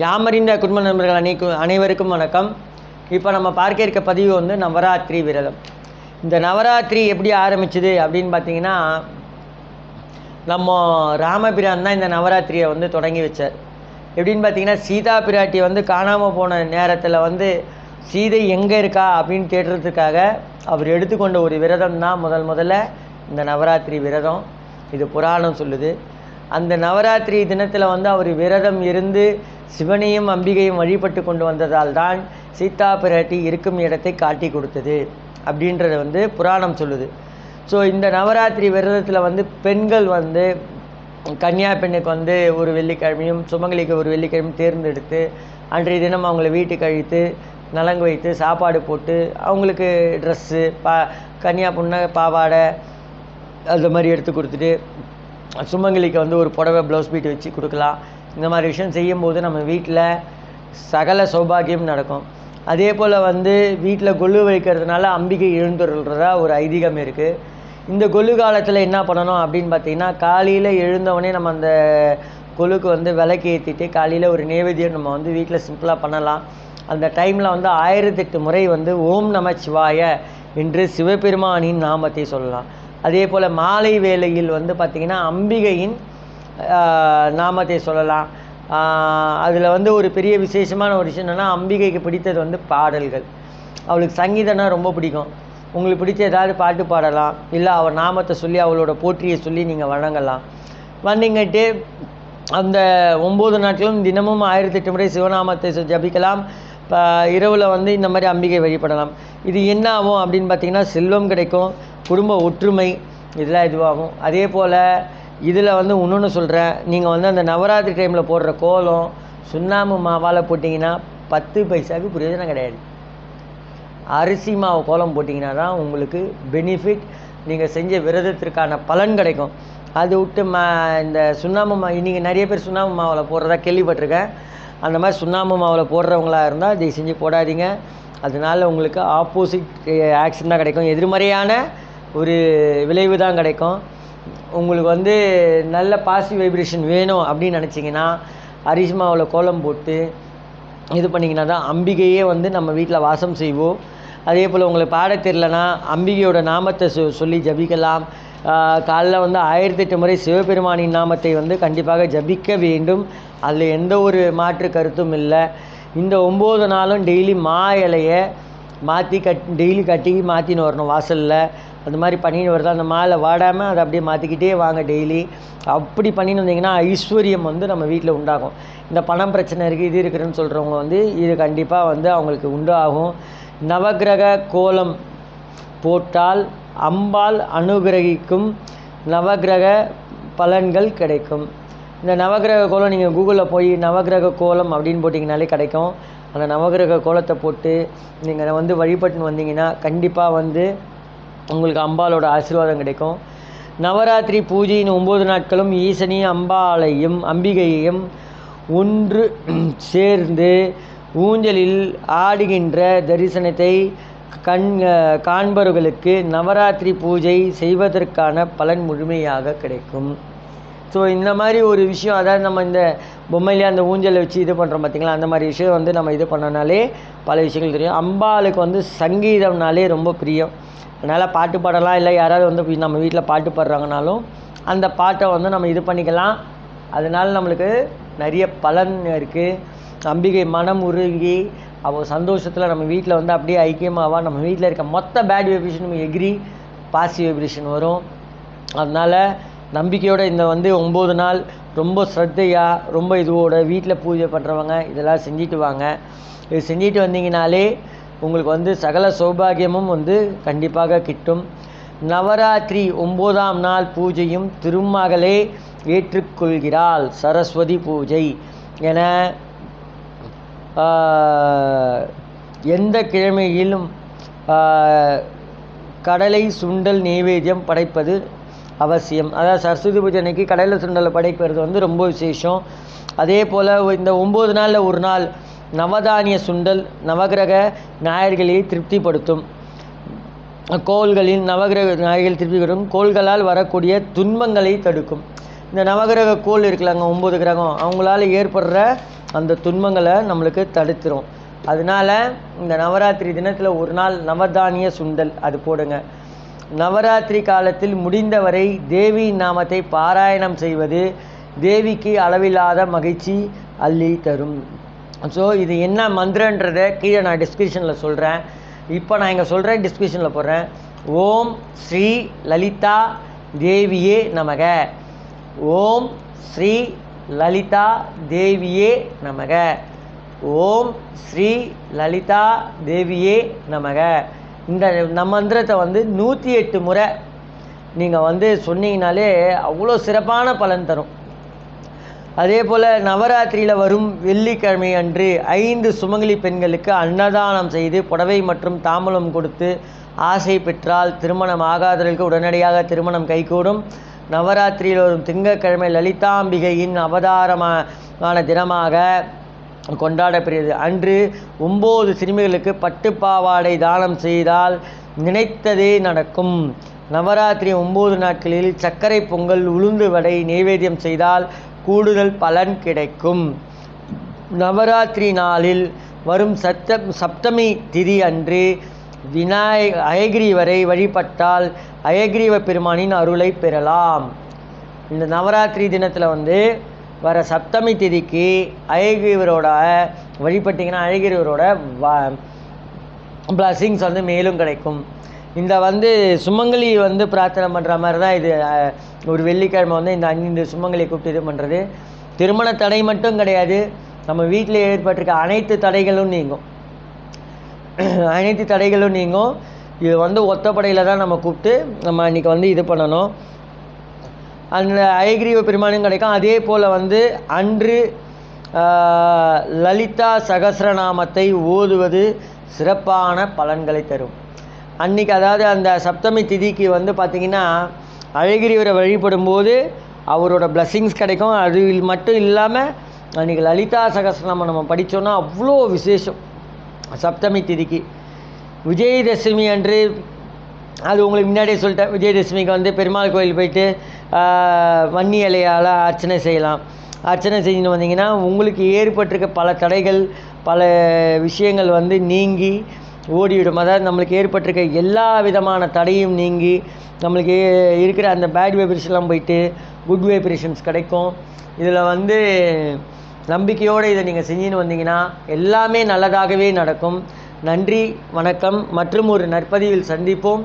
யாமறிந்த குடும்ப நண்பர்கள் அனைக்கு அனைவருக்கும் வணக்கம். இப்போ நம்ம பார்க்க இருக்க பதிவு வந்து நவராத்திரி விரதம். இந்த நவராத்திரி எப்படி ஆரம்பிச்சுது அப்படின்னு பார்த்தீங்கன்னா நம்ம ராமபிரான் தான் இந்த நவராத்திரியை வந்து தொடங்கி வச்சார். எப்படின்னு பார்த்தீங்கன்னா சீதா பிராட்டி வந்து காணாமல் போன நேரத்தில் வந்து சீதை எங்கே இருக்கா? அப்படின்னு தேடுறதுக்காக அவர் எடுத்துக்கொண்ட ஒரு விரதம் தான் முதல் முதல்ல இந்த நவராத்திரி விரதம். இது புராணம் சொல்லுது. அந்த நவராத்திரி தினத்தில் வந்து அவர் விரதம் இருந்து சிவனையும் அம்பிகையும் வழிபட்டு கொண்டு வந்ததால் தான் சீதா பிராட்டி இருக்கும் இடத்தை காட்டி கொடுத்தது அப்படின்றத வந்து புராணம் சொல்லுது. ஸோ இந்த நவராத்திரி விரதத்தில் வந்து பெண்கள் வந்து கன்னியா பெண்ணுக்கு வந்து ஒரு வெள்ளிக்கிழமையும் சுமங்கலிக்கு ஒரு வெள்ளிக்கிழமையும் தேர்ந்தெடுத்து அன்றைய தினம் அவங்கள வீட்டுக்கு அழித்து நலங்கு வைத்து சாப்பாடு போட்டு அவங்களுக்கு ட்ரெஸ்ஸு பா கன்னியா பொண்ணை பாவாடை அது மாதிரி எடுத்து கொடுத்துட்டு சுமங்கலிக்கு வந்து ஒரு புடவை ப்ளவுஸ் பீட் வச்சு கொடுக்கலாம். இந்த மாதிரி விஷயம் செய்யும்போது நம்ம வீட்டில் சகல சௌபாகியம் நடக்கும். அதே போல் வந்து வீட்டில் கொள்ளு வைக்கிறதுனால அம்பிகை எழுந்துடுறதா ஒரு ஐதீகம் இருக்குது இந்த கொள்ளு காலத்தில் என்ன பண்ணணும் அப்படின்னு பார்த்தீங்கன்னா காலையில் எழுந்தவொடனே நம்ம அந்த கொழுக்கு வந்து விளக்கு ஏற்றிட்டு காலையில் ஒரு நைவேத்தியம் நம்ம வந்து வீட்டில் சிம்பிளாக பண்ணலாம். அந்த டைமில் வந்து ஆயிரத்தெட்டு முறை வந்து ஓம் நம சிவாய என்று சிவபெருமானின் நாமத்தை சொல்லலாம். அதே போல் மாலை வேளையில் வந்து பார்த்திங்கன்னா அம்பிகையின் நாமத்தை சொல்லலாம். அதில் வந்து ஒரு பெரிய விசேஷமான ஒரு விஷயம் என்னென்னா அம்பிகைக்கு பிடித்தது வந்து பாடல்கள். அவளுக்கு சங்கீதம்னா ரொம்ப பிடிக்கும். உங்களுக்கு பிடிச்ச ஏதாவது பாட்டு பாடலாம். இல்லை அவள் நாமத்தை சொல்லி அவளோட போற்றியை சொல்லி நீங்கள் வணங்கலாம். வந்தீங்கட்டு அந்த ஒம்பது நாட்களும் தினமும் ஆயிரத்தி எட்டு முறை சிவநாமத்தை ஜபிக்கலாம். இப்போ இரவில் வந்து இந்த மாதிரி அம்பிகை வழிபடலாம். இது என்ன ஆகும் அப்படின்னு பார்த்தீங்கன்னா செல்வம் கிடைக்கும் குடும்ப ஒற்றுமை இதெல்லாம் இதுவாகும். அதே போல் இதில் வந்து இன்னொன்று சொல்கிறேன் நீங்கள் வந்து அந்த நவராத்திரி டைமில் போடுற கோலம் சுண்ணாம்பு மாவால் போட்டிங்கன்னா பத்து பைசாவுக்கு பிரயோஜனம் கிடையாது. அரிசி மாவு கோலம் போட்டிங்கன்னா தான் உங்களுக்கு பெனிஃபிட் நீங்கள் செஞ்ச விரதத்திற்கான பலன் கிடைக்கும். அது விட்டு மா இந்த சுண்ணாம்பு மா இன்றைக்கி நிறைய பேர் சுண்ணாம்பு மாவில் போடுறதா கேள்விப்பட்டிருக்கேன். அந்த மாதிரி சுண்ணாம்பு மாவில் போடுறவங்களா இருந்தால் இதை செஞ்சு போடாதீங்க. அதனால உங்களுக்கு ஆப்போசிட் ஆக்ஷன் eh, தான் கிடைக்கும். எதிர்மறையான ஒரு விளைவு தான் கிடைக்கும். உங்களுக்கு வந்து நல்ல பாசிட்டிவ் வைப்ரேஷன் வேணும் அப்படின்னு நினச்சிங்கன்னா அரிசிமாவில் கோலம் போட்டு இது பண்ணிங்கன்னா தான் அம்பிகையே வந்து நம்ம வீட்டில் வாசம் செய்வோம். அதே போல் உங்களுக்கு பாட தெரிலனா அம்பிகையோட நாமத்தை சொ சொல்லி ஜபிக்கலாம். காலைல வந்து ஆயிரத்தெட்டு முறை சிவபெருமானின் நாமத்தை வந்து கண்டிப்பாக ஜபிக்க வேண்டும். அதில் எந்த ஒரு மாற்று கருத்தும் இல்லை. இந்த ஒம்பது நாளும் டெய்லி மா இலையை மாற்றி கட் டெய்லி கட்டி மாற்றின்னு வரணும் வாசலில். அது மாதிரி பண்ணின்னு வருது? அந்த மாலை வாடாமல் அதை அப்படியே மாற்றிக்கிட்டே வாங்க டெய்லி. அப்படி பண்ணின்னு வந்தீங்கன்னா ஐஸ்வர்யம் வந்து நம்ம வீட்டில் உண்டாகும். இந்த பணம் பிரச்சனை இருக்குது இது இருக்குதுன்னு சொல்கிறவங்க வந்து இது கண்டிப்பாக வந்து அவங்களுக்கு உண்டாகும் நவக்கிரக கோலம் போட்டால் அம்பாள் அனுகிரகிக்கும் நவக்கிரக பலன்கள் கிடைக்கும். இந்த நவக்கிரக கோலம் நீங்கள் கூகுளில் போய் நவக்கிரக கோலம் அப்படின்னு போட்டிங்கனாலே கிடைக்கும். அந்த நவக்கிரக கோலத்தை போட்டு நீங்கள் வந்து வழிபட்டுன்னு வந்தீங்கன்னா கண்டிப்பாக வந்து உங்களுக்கு அம்பாலோட ஆசீர்வாதம் கிடைக்கும். நவராத்திரி பூஜையின் ஒம்பது நாட்களும் ஈசனி அம்பாளையும் அம்பிகையையும் ஒன்று சேர்ந்து ஊஞ்சலில் ஆடுகின்ற தரிசனத்தை கண் காண்பவர்களுக்கு நவராத்திரி பூஜை செய்வதற்கான பலன் முழுமையாக கிடைக்கும். ஸோ இந்த மாதிரி ஒரு விஷயம் அதாவது நம்ம இந்த பொம்மையிலே அந்த ஊஞ்சலை வச்சு இது பண்ணுறோம் பார்த்திங்களா அந்த மாதிரி விஷயம் வந்து நம்ம இது பண்ணனாலே பல விஷயங்கள் தெரியும். அம்பாளுக்கு வந்து சங்கீதம்னாலே ரொம்ப பிரியம். அதனால் பாட்டு பாடலாம் இல்லை யாராவது வந்து நம்ம வீட்டில் பாட்டு பாடுறாங்கனாலும் அந்த பாட்டை வந்து நம்ம இது பண்ணிக்கலாம். அதனால் நம்மளுக்கு நிறைய பலன் இருக்குது நம்பிக்கை மனம் உருகி அவள் சந்தோஷத்தில் நம்ம வீட்டில் வந்து அப்படியே ஐக்கியமாவா நம்ம வீட்டில் இருக்க மொத்த பேட் வைப்ரேஷனும் எகிரி பாசிட்டிவ் வைப்ரேஷன் வரும். அதனால் நம்பிக்கையோட இந்த வந்து ஒம்பது நாள் ரொம்ப ஸ்ரத்தையாக ரொம்ப இதுவோட வீட்டில் பூஜை பண்ணுறவங்க இதெல்லாம் செஞ்சுட்டு வாங்க. இது செஞ்சுட்டு வந்தீங்கனாலே உங்களுக்கு வந்து சகல சௌபாகியமும் வந்து கண்டிப்பாக கிட்டும். நவராத்திரி ஒம்போதாம் நாள் பூஜையும் திருமகளே ஏற்றுக்கொள்கிறாள் சரஸ்வதி பூஜை என எந்த கிழமையிலும் கடலை சுண்டல் நெய்வேத்தியம் படைப்பது அவசியம். அதாவது சரஸ்வதி பூஜை அன்னைக்கு கடலை சுண்டலை படைக்கிறது வந்து ரொம்ப விசேஷம். அதே போல் இந்த ஒம்பது நாளில் ஒரு நாள் நவதானிய சுண்டல் நவகிரக நாயர்களை திருப்திப்படுத்தும். கோள்களின் நவகிரக நாயகிகள் திருப்திப்படும் கோள்களால் வரக்கூடிய துன்பங்களை தடுக்கும். இந்த நவகிரக கோள் இருக்கலாங்க ஒம்பது கிரகம் அவங்களால ஏற்படுற அந்த துன்பங்களை நம்மளுக்கு தடுத்துரும். அதனால இந்த நவராத்திரி தினத்தில் ஒரு நாள் நவதானிய சுண்டல் அது போடுங்க. நவராத்திரி காலத்தில் முடிந்தவரை தேவி நாமத்தை பாராயணம் செய்வது தேவிக்கு அளவில்லாத மகிழ்ச்சி அள்ளி தரும். ஸோ இது என்ன மந்திரன்றதை கீழே நான் டிஸ்கிரிப்ஷனில் சொல்கிறேன் இப்போ நான் இங்கே சொல்கிறேன் டிஸ்கிரிப்ஷனில் போடுறேன். ஓம் ஸ்ரீ லலிதா தேவியே நமக. ஓம் ஸ்ரீ லலிதா தேவியே நமக. ஓம் ஸ்ரீ லலிதா தேவியே நமக. இந்த நம்ம மந்திரத்தை வந்து நூற்றி எட்டு முறை நீங்கள் வந்து சொன்னீங்கனாலே அவ்வளோ சிறப்பான பலன் தரும். அதே போல் நவராத்திரியில் வரும் வெள்ளிக்கிழமை அன்று ஐந்து சுமங்கலி பெண்களுக்கு அன்னதானம் செய்து புடவை மற்றும் தாம்பூலம் கொடுத்து ஆசை பெற்றால் திருமணம் ஆகாதவர்களுக்கு உடனடியாக திருமணம் கைகூடும். நவராத்திரியில் வரும் திங்கட்கிழமை லலிதாம்பிகையின் அவதாரமான தினமாக கொண்டாடப்படுகிறது. அன்று ஒம்பது சிறுமிகளுக்கு பட்டுப்பாவாடை தானம் செய்தால் நினைத்ததே நடக்கும். நவராத்திரி ஒம்பது நாட்களில் சர்க்கரை பொங்கல் உளுந்து வடை நைவேத்தியம் செய்தால் கூடுதல் பலன் கிடைக்கும். நவராத்திரி நாளில் வரும் சத்த சப்தமி திதி அன்று விநாய அயகிரீவரை வழிபட்டால் அயகிரீவ பெருமானின் அருளை பெறலாம். இந்த நவராத்திரி தினத்தில் வந்து வர சப்தமி திதிக்கு அழகிரிவரோட வழிபட்டிங்கன்னா அழகிரிவரோட பிளஸிங்ஸ் வந்து மேலும் கிடைக்கும். இந்த வந்து சுமங்கலி வந்து பிரார்த்தனை பண்ணுற மாதிரி தான் இது ஒரு வெள்ளிக்கிழமை வந்து இந்த அஞ்சு சுமங்கலியை கூப்பிட்டு இது பண்ணுறது திருமண தடை மட்டும் கிடையாது. நம்ம வீட்டில் ஏற்பட்டிருக்க அனைத்து தடைகளும் நீங்கும். அனைத்து தடைகளும் நீங்கும். இது வந்து ஒத்தப்படையில் தான் நம்ம கூப்பிட்டு நம்ம அன்றைக்கி வந்து இது பண்ணணும். அந்த ஐகிரீவ பெருமானும் கிடைக்கும். அதே போல் வந்து அன்று லலிதா சகஸ்ரநாமத்தை ஓதுவது சிறப்பான பலன்களை தரும். அன்னைக்கு அதாவது அந்த சப்தமி திதிக்கு வந்து பார்த்திங்கன்னா அழகிரிவரை வழிபடும்போது அவரோட பிளஸ்ஸிங்ஸ் கிடைக்கும். அது மட்டும் இல்லாமல் அன்றைக்கி லலிதா சகஸ்ரநாமம் நம்ம படித்தோன்னா அவ்வளோ விசேஷம் சப்தமி திதிக்கு. விஜயதசமி அன்று அது உங்களுக்கு முன்னாடியே சொல்லிட்டேன். விஜயதசமிக்கு வந்து பெருமாள் கோயில் போயிட்டு வன்னி இலையால் அர்ச்சனை செய்யலாம். அர்ச்சனை செஞ்சுட்டு வந்தீங்கன்னா உங்களுக்கு ஏற்பட்டிருக்க பல தடைகள் பல விஷயங்கள் வந்து நீங்கி ஓடிவிடும். அதாவது நம்மளுக்கு ஏற்பட்டிருக்க எல்லா விதமான தடையும் நீங்கி நம்மளுக்கு இருக்கிற அந்த பேட் வைப்ரேஷன்லாம் போயிட்டு குட் வைப்ரேஷன்ஸ் கிடைக்கும். இதில் வந்து நம்பிக்கையோடு இதை நீங்கள் செஞ்சுன்னு வந்தீங்கன்னா எல்லாமே நல்லதாகவே நடக்கும். நன்றி வணக்கம். மற்றும் ஒரு நற்பதிவில் சந்திப்போம்.